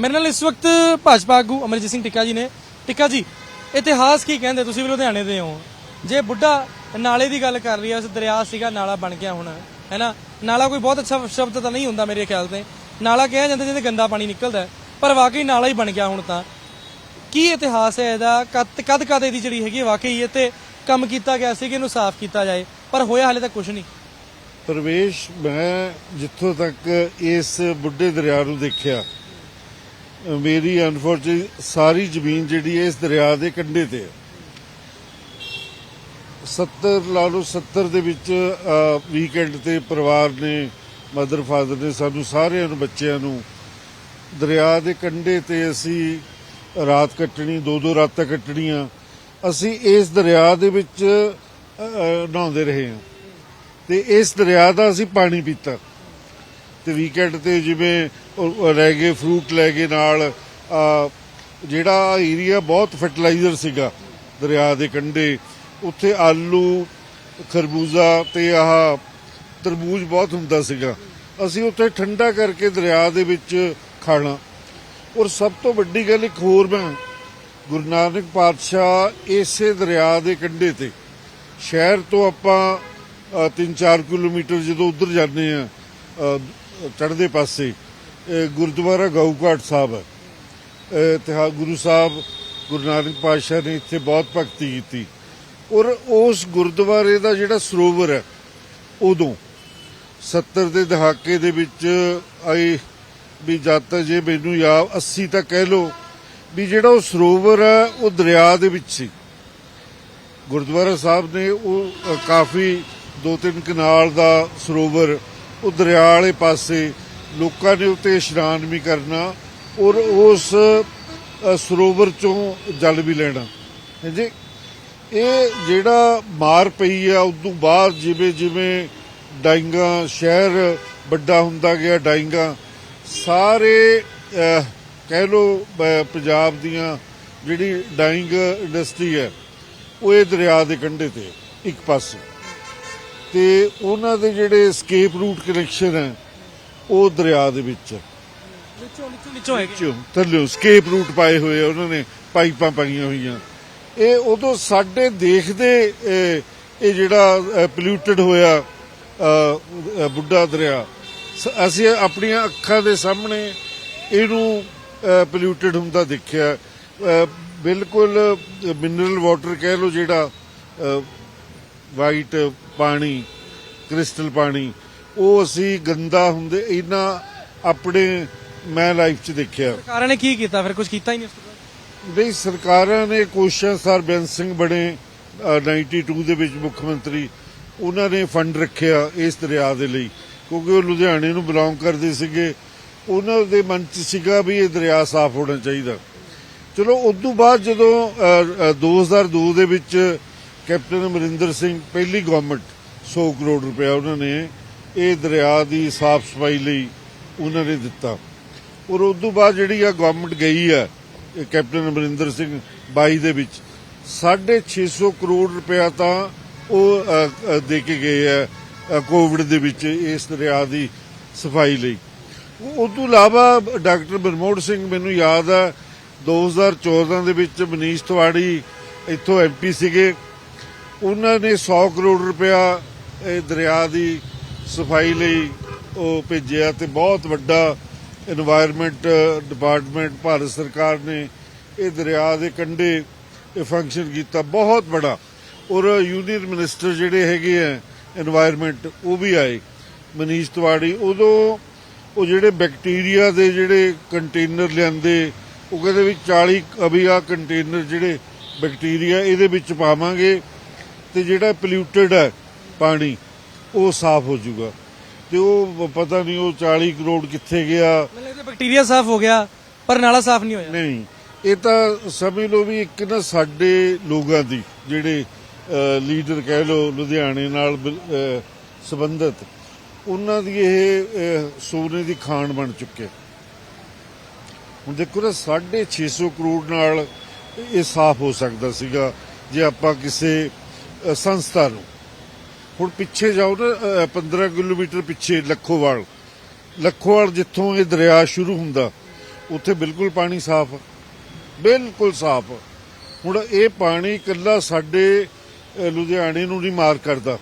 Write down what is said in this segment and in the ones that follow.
ਮੇਰੇ ਨਾਲ ਇਸ ਵਕਤ ਭਾਜਪਾ ਆਗੂ ਅਮਰਜੀਤ ਸਿੰਘ ਟਿੱਕਾ ਜੀ ਨੇ। ਟਿੱਕਾ ਜੀ, ਇਤਿਹਾਸ ਕੀ ਕਹਿੰਦੇ? ਤੁਸੀਂ ਵੀ ਲੁਧਿਆਣੇ ਦੇ ਹੋ। ਜੇ ਬੁੱਢਾ ਨਾਲੇ ਦੀ ਗੱਲ ਕਰ ਰਹੀ ਹੈ, ਉਸ ਦਰਿਆ ਸੀਗਾ, ਨਾਲਾ ਬਣ ਗਿਆ ਹੁਣ ਹੈਨਾ ਨਾਲਾ ਕੋਈ ਬਹੁਤ ਅੱਛਾ ਸ਼ਬਦ ਤਾਂ ਨਹੀਂ ਹੁੰਦਾ ਮੇਰੇ ਖਿਆਲ ਤੇ। ਨਾਲਾ ਕਿਹਾ ਜਾਂਦਾ ਜਿਹਦੇ ਗੰਦਾ ਪਾਣੀ ਨਿਕਲਦਾ ਪਰ ਵਾਕਈ ਨਾਲਾ ਹੀ ਬਣ ਗਿਆ ਹੁਣ ਤਾਂ। ਕੀ ਇਤਿਹਾਸ ਹੈ ਇਹਦਾ? ਕਦ ਕਦ ਕਦ ਇਹਦੀ ਜਿਹੜੀ ਹੈਗੀ ਵਾਕਈ ਇਹ ਤੇ ਕੰਮ ਕੀਤਾ ਗਿਆ ਸੀ ਕਿ ਇਹਨੂੰ ਸਾਫ਼ ਕੀਤਾ ਜਾਏ? ਪਰ ਹੋਇਆ ਹਾਲੇ ਤੱਕ ਕੁਝ ਨਹੀਂ। ਪ੍ਰਵੇਸ਼, ਮੈਂ ਜਿੱਥੋਂ ਤੱਕ ਇਸ ਬੁੱਢੇ ਦਰਿਆ ਨੂੰ ਦੇਖਿਆ ਮੇਰੀ ਅਨਫੋਰਚੂਨੇਟਲੀ ਸਾਰੀ ਜ਼ਮੀਨ ਜਿਹੜੀ ਹੈ ਇਸ ਦਰਿਆ ਦੇ ਕੰਢੇ ਤੇ ਹੈ। 70 ਲਾ ਲਓ 70 ਦੇ ਵਿੱਚ ਵੀਕਐਂਡ ਤੇ ਪਰਿਵਾਰ ਨੇ ਮਦਰ ਫਾਦਰ ਨੇ ਸਾਨੂੰ ਸਾਰਿਆਂ ਨੂੰ, ਬੱਚਿਆਂ ਨੂੰ ਦਰਿਆ ਦੇ ਕੰਢੇ ਤੇ ਅਸੀਂ ਰਾਤ ਕੱਟਣੀ ਦੋ ਦੋ ਰਾਤਾਂ ਕੱਟਣੀਆਂ। ਅਸੀਂ ਇਸ ਦਰਿਆ ਦੇ ਵਿੱਚ ਨਹਾਉਂਦੇ ਰਹੇ ਹਾਂ। ਤੇ ਇਸ ਦਰਿਆ ਦਾ ਅਸੀਂ ਪਾਣੀ ਪੀਤਾ। ਤੇ ਵੀਕਐਂਡ ਤੇ ਜਿਵੇਂ ਰਹਿ ਗਏ ਫਰੂਟ ਲੈ ਗਏ ਨਾਲ ਜਿਹੜਾ ਏਰੀਆ ਬਹੁਤ ਫਰਟੀਲਾਈਜ਼ਰ ਸੀਗਾ, ਦਰਿਆ ਦੇ ਕੰਢੇ, ਉੱਥੇ ਆਲੂ, ਖਰਬੂਜ਼ਾ ਤੇ ਆਹ ਤਰਬੂਜ ਬਹੁਤ ਹੁੰਦਾ ਸੀਗਾ। ਅਸੀਂ ਉੱਥੇ ਠੰਡਾ ਕਰਕੇ ਦਰਿਆ ਦੇ ਵਿੱਚ ਖਾਣਾ। ਔਰ ਸਭ ਤੋਂ ਵੱਡੀ ਗੱਲ ਇੱਕ ਹੋਰ ਮੈਂ, ਗੁਰੂ ਨਾਨਕ ਪਾਤਸ਼ਾਹ ਇਸੇ ਦਰਿਆ ਦੇ ਕੰਢੇ ਤੇ, ਸ਼ਹਿਰ ਤੋਂ ਆਪਾਂ 3-4 ਕਿਲੋਮੀਟਰ ਜਦੋਂ ਉੱਧਰ ਜਾਂਦੇ ਆ ਚੜ੍ਹਦੇ ਪਾਸੇ, ਇਹ ਗੁਰਦੁਆਰਾ ਗਊਘਾਟ ਸਾਹਿਬ ਹੈ। ਇਹ ਇਤਿਹਾ, ਗੁਰੂ ਸਾਹਿਬ, ਗੁਰੂ ਨਾਨਕ ਪਾਤਸ਼ਾਹ ਨੇ ਇੱਥੇ ਬਹੁਤ ਭਗਤੀ ਕੀਤੀ। ਔਰ ਉਸ ਗੁਰਦੁਆਰੇ ਦਾ ਜਿਹੜਾ ਸਰੋਵਰ ਹੈ, ਉਦੋਂ 70 ਦੇ ਦਹਾਕੇ ਦੇ ਵਿੱਚ ਆਈ ਵੀ ਜਦ ਤੱਕ ਜੇ ਮੈਨੂੰ ਯਾਦ 80 ਤੱਕ ਕਹਿ ਲੋ ਵੀ ਜਿਹੜਾ ਉਹ ਸਰੋਵਰ ਹੈ, ਉਹ ਦਰਿਆ ਦੇ ਵਿੱਚ ਸੀ। ਗੁਰਦੁਆਰਾ ਸਾਹਿਬ ਨੇ ਉਹ ਕਾਫੀ ਦੋ ਤਿੰਨ ਕਨਾਲ ਦਾ ਸਰੋਵਰ ਉਹ ਦਰਿਆ ਵਾਲੇ ਪਾਸੇ ਲੋਕਾਂ ਨੇ ਉੱਤੇ ਇਸ਼ਨਾਨ ਵੀ ਕਰਨਾ ਔਰ ਉਸ ਸਰੋਵਰ ਚੋਂ ਜਲ ਵੀ ਲੈਣਾ। ਹਾਂਜੀ ਇਹ ਜਿਹੜਾ ਮਾਰ ਪਈ ਆ, ਉਸ ਤੋਂ ਬਾਅਦ ਜਿਵੇਂ ਜਿਵੇਂ ਡਾਈਂਗਾ ਸ਼ਹਿਰ ਵੱਡਾ ਹੁੰਦਾ ਗਿਆ ਡਾਈਂਗਾ ਸਾਰੇ ਕਹਿ ਲੋ ਪੰਜਾਬ ਦੀਆਂ ਜਿਹੜੀ ਡਾਈਂਗ ਇੰਡਸਟਰੀ ਹੈ, ਉਹ ਇਹ ਦਰਿਆ ਦੇ ਕੰਢੇ ਤੇ ਇੱਕ ਪਾਸੇ। ਤੇ ਉਹਨਾਂ ਦੇ ਜਿਹੜੇ ਸਕੇਪ ਰੂਟ ਕਨੈਕਸ਼ਨ ਹੈ ਉਹ ਦਰਿਆ ਦੇ ਵਿੱਚ ਹੈ। ਵਿੱਚੋਂ ਵਿੱਚੋਂ ਥੱਲੇ ਸਕੇਪ ਰੂਟ ਪਾਏ ਹੋਏ ਆ ਉਹਨਾਂ ਨੇ ਪਾਈਪਾਂ ਪਾਈਆਂ ਹੋਈਆਂ। ਇਹ ਉਦੋਂ ਸਾਡੇ ਦੇਖਦੇ ਇਹ ਜਿਹੜਾ ਪੋਲਿਊਟਡ ਹੋਇਆ ਬੁੱਢਾ ਦਰਿਆ ਅਸੀਂ ਆਪਣੀਆਂ ਅੱਖਾਂ ਦੇ ਸਾਹਮਣੇ ਇਹਨੂੰ ਪੋਲਿਊਟਡ ਹੁੰਦਾ ਦੇਖਿਆ। ਬਿਲਕੁਲ ਮਿਨਰਲ ਵਾਟਰ ਕਹਿ ਲਓ ਜਿਹੜਾ ਵਾਈਟ ਪਾਣੀ ਕ੍ਰਿਸਟਲ ਪਾਣੀ ਉਹ ਅਸੀਂ ਗੰਦਾ ਹੁੰਦੇ ਇਹਨਾਂ ਆਪਣੇ ਮੈਂ ਲਾਈਫ 'ਚ ਦੇਖਿਆ। ਸਰਕਾਰਾਂ ਨੇ ਕੀ ਕੀਤਾ? ਫਿਰ ਕੁਝ ਕੀਤਾ ਹੀ ਨਹੀਂ ਉਸ ਤੋਂ ਬਾਅਦ? ਨਹੀਂ ਸਰਕਾਰਾਂ ਨੇ ਕੋਸ਼ਿਸ਼ ਸਰ ਬੇਅੰਤ ਸਿੰਘ ਬਣੇ ਅ, 92 ਦੇ ਵਿੱਚ ਮੁੱਖ ਮੰਤਰੀ ਉਹਨਾਂ ਨੇ ਫੰਡ ਰੱਖਿਆ ਇਸ ਦਰਿਆ ਦੇ ਲਈ ਕਿਉਂਕਿ ਉਹ ਲੁਧਿਆਣੇ ਨੂੰ ਬਿਲੋਂਗ ਕਰਦੇ ਸੀਗੇ। ਉਹਨਾਂ ਦੇ ਮਨ 'ਚ ਸੀਗਾ ਵੀ ਇਹ ਦਰਿਆ ਸਾਫ਼ ਹੋਣਾ ਚਾਹੀਦਾ। ਚਲੋ ਉਸ ਤੋਂ ਬਾਅਦ ਜਦੋਂ ਅ, ਅ, 2002 ਦੇ ਵਿੱਚ ਕੈਪਟਨ ਅਮਰਿੰਦਰ ਸਿੰਘ, ਪਹਿਲੀ ਗਵਰਨਮੈਂਟ 100 ਕਰੋੜ ਰੁਪਇਆ ਉਹਨਾਂ ਨੇ ਇਹ ਦਰਿਆ ਦੀ ਸਾਫ਼ ਸਫ਼ਾਈ ਲਈ ਉਹਨਾਂ ਨੇ ਦਿੱਤਾ। ਔਰ ਉਸ ਤੋਂ ਬਾਅਦ ਜਿਹੜੀ ਆ ਗਵਰਨਮੈਂਟ ਗਈ ਹੈ ਕੈਪਟਨ ਅਮਰਿੰਦਰ ਸਿੰਘ 22 ਦੇ ਵਿੱਚ 650 ਕਰੋੜ ਰੁਪਇਆ ਤਾਂ ਉਹ ਦੇ ਕੇ ਗਏ ਆ ਕੋਵਿਡ ਦੇ ਵਿੱਚ ਇਸ ਦਰਿਆ ਦੀ ਸਫ਼ਾਈ ਲਈ। ਉਸ ਤੋਂ ਇਲਾਵਾ ਡਾਕਟਰ ਬਰਮੋੜ ਸਿੰਘ ਮੈਨੂੰ ਯਾਦ ਹੈ 2014 ਦੇ ਵਿੱਚ ਮਨੀਸ਼ ਤਿਵਾੜੀ ਇੱਥੋਂ ਐਮਪੀ ਸੀਗੇ। ਉਹਨਾਂ ਨੇ 100 ਕਰੋੜ ਰੁਪਇਆ ਇਹ ਦਰਿਆ ਦੀ ਸਫ਼ਾਈ ਲਈ ਉਹ ਭੇਜਿਆ ਤੇ ਬਹੁਤ ਵੱਡਾ এনवायरमेंट ਡਿਪਾਰਟਮੈਂਟ ਭਾਰਤ ਸਰਕਾਰ ਨੇ ਇਹ ਦਰਿਆ ਦੇ ਕੰਢੇ ਇਹ ਫੰਕਸ਼ਨ ਕੀਤਾ, ਬਹੁਤ ਬੜਾ। ਔਰ ਯੂਨੀਅਨ ਮਿਨਿਸਟਰ ਜਿਹੜੇ ਹੈਗੇ ਆ এনवायरमेंट ਉਹ ਵੀ ਆਏ। ਮਨੀਸ਼ ਤਿਵਾੜੀ, ਉਦੋਂ ਉਹ ਜਿਹੜੇ ਬੈਕਟੀਰੀਆ ਦੇ ਜਿਹੜੇ ਕੰਟੇਨਰ ਲਿਆਂਦੇ, ਉਹ ਕਹਿੰਦੇ ਵੀ 40 ਅਭੀ ਆ ਕੰਟੇਨਰ ਜਿਹੜੇ ਬੈਕਟੀਰੀਆ ਇਹਦੇ ਵਿੱਚ ਪਾਵਾਂਗੇ। ਤੇ ਜਿਹੜਾ ਪੋਲਿਊਟਡ ਹੈ ਪਾਣੀ ਉਹ ਸਾਫ਼ ਹੋ ਜਾਊਗਾ। ਤੇ ਉਹ ਪਤਾ ਨਹੀਂ ਉਹ 40 ਕਰੋੜ ਕਿੱਥੇ ਗਿਆ। ਮੈਨੂੰ ਲੱਗਦਾ ਬੈਕਟੀਰੀਆ ਸਾਫ਼ ਹੋ ਗਿਆ ਪਰ ਨਾਲਾ ਸਾਫ਼ ਨਹੀਂ ਹੋਇਆ। ਨਹੀਂ ਇਹ ਤਾਂ ਸਮਝ ਲਓ ਵੀ ਇੱਕ ਨਾ ਸਾਡੇ ਲੋਕਾਂ ਦੀ ਜਿਹੜੇ ਲੀਡਰ ਕਹਿ ਲਓ ਲੁਧਿਆਣੇ ਨਾਲ ਸੰਬੰਧਿਤ ਉਹਨਾਂ ਦੀ ਇਹ ਸੋਨੇ ਦੀ ਖਾਣ ਬਣ ਚੁੱਕੇ। ਹੁਣ ਦੇਖੋ ਨਾ 650 ਕਰੋੜ ਨਾਲ ਇਹ ਸਾਫ਼ ਹੋ ਸਕਦਾ ਸੀਗਾ ਜੇ ਆਪਾਂ ਕਿਸੇ ਸੰਸਥਾ ਨੂੰ। ਹੁਣ ਪਿੱਛੇ ਜਾਓ ਨਾ ਅਹ, 15 ਕਿਲੋਮੀਟਰ ਪਿੱਛੇ ਲੱਖੋਵਾਲ। ਲੱਖੋਵਾਲ ਜਿੱਥੋਂ ਇਹ ਦਰਿਆ ਸ਼ੁਰੂ ਹੁੰਦਾ ਉੱਥੇ ਬਿਲਕੁਲ ਪਾਣੀ ਸਾਫ਼ ਬਿਲਕੁਲ ਸਾਫ਼ ਹੁਣ ਇਹ ਪਾਣੀ ਇਕੱਲਾ ਸਾਡੇ ਲੁਧਿਆਣੇ ਨੂੰ ਨਹੀਂ ਮਾਰ ਕਰਦਾ।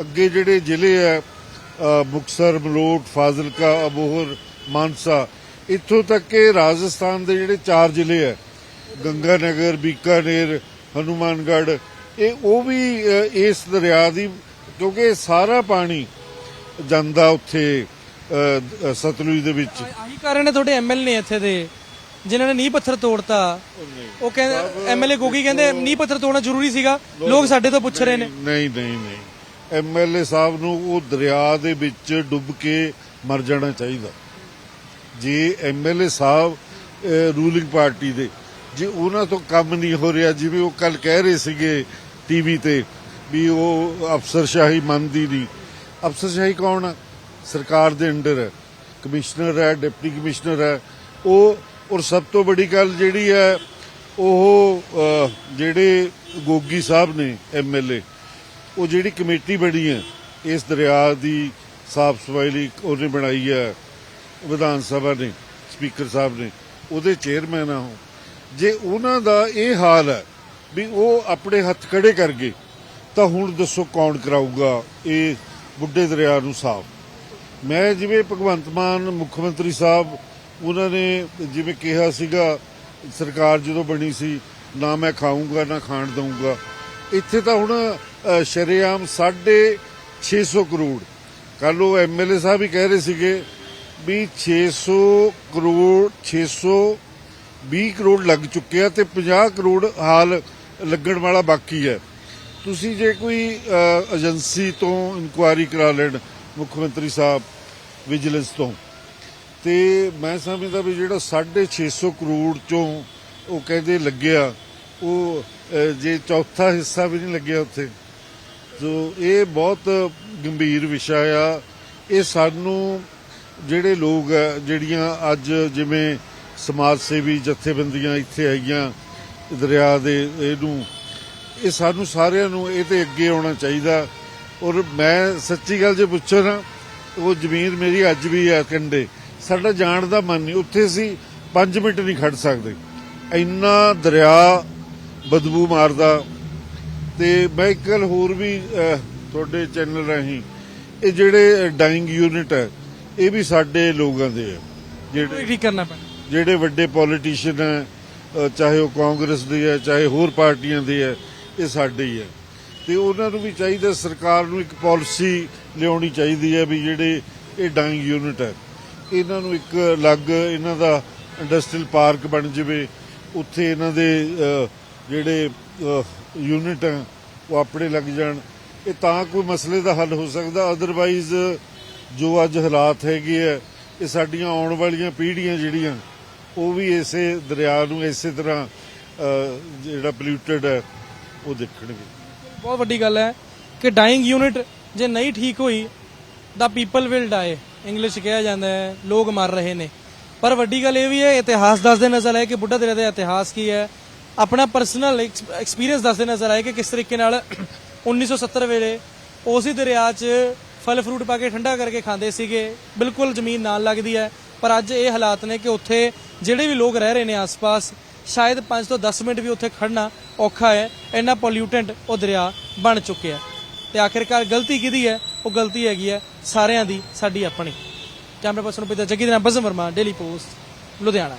ਅੱਗੇ ਜਿਹੜੇ ਜ਼ਿਲ੍ਹੇ ਆ ਅ, ਮੁਕਤਸਰ ਮਲੋਟ ਫਾਜ਼ਿਲਕਾ ਅਬੋਹਰ ਮਾਨਸਾ ਇੱਥੋਂ ਤੱਕ ਕਿ ਰਾਜਸਥਾਨ ਦੇ ਜਿਹੜੇ ਚਾਰ ਜ਼ਿਲ੍ਹੇ ਆ ਗੰਗਾਨਗਰ ਬੀਕਾਨੇਰ ਹਨੂਮਾਨਗੜ੍ਹ ਇਹ ਉਹ ਵੀ ਇਸ ਦਰਿਆ ਦੀ ਕਿਉਂਕਿ ਸਾਰਾ ਪਾਣੀ ਜਾਂਦਾ ਉੱਥੇ ਸਤਲੁਜ ਦੇ ਵਿੱਚ। ਆਹੀ ਕਾਰਨ ਹੈ ਤੁਹਾਡੇ ਐਮਐਲ ਨੇ ਇੱਥੇ ਦੇ ਜਿਨ੍ਹਾਂ ਨੇ ਨੀਂਹ ਪੱਥਰ ਤੋੜਤਾ। ਉਹ ਕਹਿੰਦੇ ਐਮਐਲਏ ਗੋਗੀ ਕਹਿੰਦੇ ਨੀਂਹ ਪੱਥਰ ਤੋੜਨਾ ਜ਼ਰੂਰੀ ਸੀਗਾ। ਲੋਕ ਸਾਡੇ ਤੋਂ ਪੁੱਛ ਰਹੇ ਨੇ। ਨਹੀਂ ਨਹੀਂ ਨਹੀਂ ਐਮਐਲਏ ਸਾਹਿਬ ਨੂੰ ਉਹ ਦਰਿਆ ਦੇ ਵਿੱਚ ਡੁੱਬ ਕੇ ਮਰ ਜਾਣਾ ਚਾਹੀਦਾ। ਜੇ ਐਮਐਲਏ ਸਾਹਿਬ ਰੂਲਿੰਗ ਪਾਰਟੀ ਦੇ ਜੇ ਉਹਨਾਂ ਤੋਂ ਕੰਮ ਨਹੀਂ ਹੋ ਰਿਹਾ, ਜਿਵੇਂ ਉਹ ਕੱਲ ਕਹਿ ਰਹੇ ਸੀਗੇ ਟੀਵੀ ਤੇ ਵੀ ਉਹ ਅਫਸਰਸ਼ਾਹੀ ਮੰਨਦੀ ਨਹੀਂ। ਅਫਸਰਸ਼ਾਹੀ ਕੌਣ ਆ? ਸਰਕਾਰ ਦੇ ਅੰਡਰ ਹੈ। ਕਮਿਸ਼ਨਰ ਹੈ, ਡਿਪਟੀ ਕਮਿਸ਼ਨਰ ਹੈ। ਉਹ, ਔਰ ਸਭ ਤੋਂ ਵੱਡੀ ਗੱਲ ਜਿਹੜੀ ਹੈ, ਉਹ ਜਿਹੜੇ ਗੋਗੀ ਸਾਹਿਬ ਨੇ ਐਮਐਲਏ ਉਹ ਜਿਹੜੀ ਕਮੇਟੀ ਬਣੀ ਹੈ, ਇਸ ਦਰਿਆ ਦੀ ਸਾਫ਼ ਸਫ਼ਾਈ ਲਈ ਉਹਨੇ ਬਣਾਈ ਹੈ, ਵਿਧਾਨ ਸਭਾ ਨੇ, ਸਪੀਕਰ ਸਾਹਿਬ ਨੇ। ਉਹਦੇ ਚੇਅਰਮੈਨ ਆ ਉਹ। ਜੇ ਉਹਨਾਂ ਦਾ ਇਹ ਹਾਲ ਹੈ ਵੀ ਉਹ ਆਪਣੇ ਹੱਥ ਖੜੇ ਕਰ ਗਏ ਤਾਂ ਹੁਣ ਦੱਸੋ ਕੌਣ ਕਰਾਊਗਾ ਇਹ ਬੁੱਢੇ ਦਰਿਆ ਨੂੰ ਸਾਫ਼? ਮੈਂ ਜਿਵੇਂ ਭਗਵੰਤ ਮਾਨ ਮੁੱਖ ਮੰਤਰੀ ਸਾਹਿਬ ਉਹਨਾਂ ਨੇ ਜਿਵੇਂ ਕਿਹਾ ਸੀਗਾ ਸਰਕਾਰ ਜਦੋਂ ਬਣੀ ਸੀ ਨਾ ਮੈਂ ਖਾਊਂਗਾ ਨਾ ਖਾਣ ਦਊਂਗਾ। ਇੱਥੇ ਤਾਂ ਹੁਣ ਅ, ਸ਼ਰੇਆਮ 650 ਕਰੋੜ। ਕੱਲ ਉਹ ਐਮਐਲਏ ਸਾਹਿਬ ਹੀ ਕਹਿ ਰਹੇ ਸੀਗੇ ਵੀ 600 ਕਰੋੜ 620 ਕਰੋੜ ਲੱਗ ਚੁੱਕੇ ਆ ਤੇ 50 ਕਰੋੜ ਹਾਲ ਲੱਗਣ ਵਾਲਾ ਬਾਕੀ ਹੈ। ਤੁਸੀਂ ਜੇ ਕੋਈ ਏਜੰਸੀ ਤੋਂ ਇਨਕੁਆਇਰੀ ਕਰਾ ਲੈਣ, ਮੁੱਖ ਮੰਤਰੀ ਸਾਹਿਬ, ਵਿਜੀਲੈਂਸ ਤੋਂ, ਤੇ ਮੈਂ ਸਮਝਦਾ ਵੀ ਜਿਹੜਾ 650 ਕਰੋੜ ਚੋਂ ਉਹ ਕਹਿੰਦੇ ਲੱਗਿਆ, ਉਹ ਜੇ ਚੌਥਾ ਹਿੱਸਾ ਵੀ ਨਹੀਂ ਲੱਗਿਆ ਉੱਥੇ, ਸੋ ਇਹ ਬਹੁਤ ਗੰਭੀਰ ਵਿਸ਼ਾ ਆ। ਇਹ ਸਾਨੂੰ ਜਿਹੜੇ ਲੋਕ ਆ, ਜਿਹੜੀਆਂ ਅੱਜ ਜਿਵੇਂ ਸਮਾਜ ਸੇਵੀ ਜਥੇਬੰਦੀਆਂ ਇੱਥੇ ਆਈਆਂ ਦਰਿਆ ਦੇ ਇਹਨੂੰ, ਇਹ ਸਾਨੂੰ ਸਾਰਿਆਂ ਨੂੰ ਇਹ ਤੇ ਅੱਗੇ ਆਉਣਾ ਚਾਹੀਦਾ। ਔਰ ਮੈਂ ਸੱਚੀ ਗੱਲ ਜੇ ਪੁੱਛੋ ਨਾ, ਉਹ ਜ਼ਮੀਨ ਮੇਰੀ ਅੱਜ ਵੀ ਆ ਕੰਡੇ ਸਾਡਾ ਜਾਣ ਦਾ ਮਨ ਨਹੀਂ, ਉੱਥੇ ਅਸੀਂ 5 ਮਿੰਟ ਨਹੀਂ ਖੜ ਸਕਦੇ। ਇੰਨਾ ਦਰਿਆ ਬਦਬੂ ਮਾਰਦਾ। ਤੇ ਮੈਂ ਇੱਕ ਗੱਲ ਹੋਰ ਵੀ ਤੁਹਾਡੇ ਚੈਨਲ ਰਾਹੀਂ, ਇਹ ਜਿਹੜੇ ਡਾਈਂਗ ਯੂਨਿਟ ਹੈ, ਇਹ ਵੀ ਸਾਡੇ ਲੋਕਾਂ ਦੇ ਹੈ। ਜਿਹੜੇ ਠੀਕ ਕਰਨਾ ਪੈਣਾ। ਜਿਹੜੇ ਵੱਡੇ ਪੋਲੀਟੀਸ਼ੀਅਨ ਹੈ ਚਾਹੇ ਉਹ ਕਾਂਗਰਸ ਦੇ ਹੈ, ਚਾਹੇ ਹੋਰ ਪਾਰਟੀਆਂ ਦੇ ਹੈ, ਇਹ ਸਾਡੇ ਹੀ ਹੈ। ਤੇ ਉਹਨਾਂ ਨੂੰ ਵੀ ਚਾਹੀਦਾ ਸਰਕਾਰ ਨੂੰ ਇੱਕ ਪਾਲਿਸੀ ਲਿਆਉਣੀ ਚਾਹੀਦੀ ਹੈ ਵੀ ਜਿਹੜੇ ਇਹ ਡਾਈਂਗ ਯੂਨਿਟ ਹੈ, ਇਹਨਾਂ ਨੂੰ ਇੱਕ ਅਲੱਗ ਇਹਨਾਂ ਦਾ ਇੰਡਸਟਰੀਅਲ ਪਾਰਕ ਬਣ ਜਾਵੇ, ਉੱਥੇ ਇਹਨਾਂ ਦੇ ਜਿਹੜੇ ਯੂਨਿਟ ਹੈ, ਉਹ ਆਪਣੇ ਲੱਗ ਜਾਣ। ਇਹ ਤਾਂ ਕੋਈ ਮਸਲੇ ਦਾ ਹੱਲ ਹੋ ਸਕਦਾ ਅਦਰਵਾਈਜ਼ ਜੋ ਅੱਜ ਹਾਲਾਤ ਹੈਗੇ ਆ ਇਹ ਸਾਡੀਆਂ ਆਉਣ ਵਾਲੀਆਂ ਪੀੜ੍ਹੀਆਂ ਜਿਹੜੀਆਂ ਉਹ ਵੀ ਇਸੇ ਦਰਿਆ ਨੂੰ ਇਸੇ ਤਰ੍ਹਾਂ ਜਿਹੜਾ ਪੋਲਿਊਟਡ ਹੈ, ਉਹ ਦੇਖਣਗੇ। ਬਹੁਤ ਵੱਡੀ ਗੱਲ ਹੈ ਕਿ ਡਾਈਂਗ ਯੂਨਿਟ ਜੇ ਨਹੀਂ ਠੀਕ ਹੋਈ ਦਾ ਪੀਪਲ ਵਿਲ ਡਾਈ ਇੰਗਲਿਸ਼ ਕਿਹਾ ਜਾਂਦਾ ਹੈ, ਲੋਕ ਮਰ ਰਹੇ ਨੇ। ਪਰ ਵੱਡੀ ਗੱਲ ਇਹ ਵੀ ਹੈ, ਇਤਿਹਾਸ ਦੱਸਦੇ ਨਜ਼ਰ ਆਏ ਕਿ ਬੁੱਢਾ ਦਰਿਆ ਦਾ ਇਤਿਹਾਸ ਕੀ ਹੈ। ਆਪਣਾ ਪਰਸਨਲ ਐਕਸਪੀਰੀਅੰਸ ਦੱਸਦੇ ਨਜ਼ਰ ਆਏ ਕਿ ਕਿਸ ਤਰੀਕੇ ਨਾਲ 1970 ਵੇਲੇ ਉਸੇ ਦਰਿਆ 'ਚ ਫਲ ਫਰੂਟ ਪਾ ਕੇ ਠੰਡਾ ਕਰਕੇ ਖਾਂਦੇ ਸੀਗੇ। ਬਿਲਕੁਲ ਜ਼ਮੀਨ ਨਾਲ ਲੱਗਦੀ ਹੈ। ਪਰ ਅੱਜ ਇਹ ਹਾਲਾਤ ਨੇ ਕਿ ਉੱਥੇ ਜਿਹੜੇ ਵੀ ਲੋਕ ਰਹਿ ਰਹੇ ਨੇ ਆਸ-ਪਾਸ, ਸ਼ਾਇਦ 5 ਤੋਂ 10 ਮਿੰਟ ਵੀ ਉੱਥੇ ਖੜਨਾ ਔਖਾ ਹੈ, ਇੰਨਾ ਪੋਲਿਊਟੈਂਟ ਉਹ ਦਰਿਆ ਬਣ ਚੁੱਕਿਆ ਤੇ ਆਖਿਰਕਾਰ ਗਲਤੀ ਕਿਹਦੀ ਹੈ? ਉਹ ਗਲਤੀ ਹੈਗੀ ਹੈ ਸਾਰਿਆਂ ਦੀ, ਸਾਡੀ ਆਪਣੀ। ਕੈਮਰਾ ਪਰਸਨ ਪਿਤਾ ਜੱਗੀ ਦੇ ਨਾਲ ਬਜ਼ਮ ਵਰਮਾ ਡੇਲੀ ਪੋਸਟ ਲੁਧਿਆਣਾ।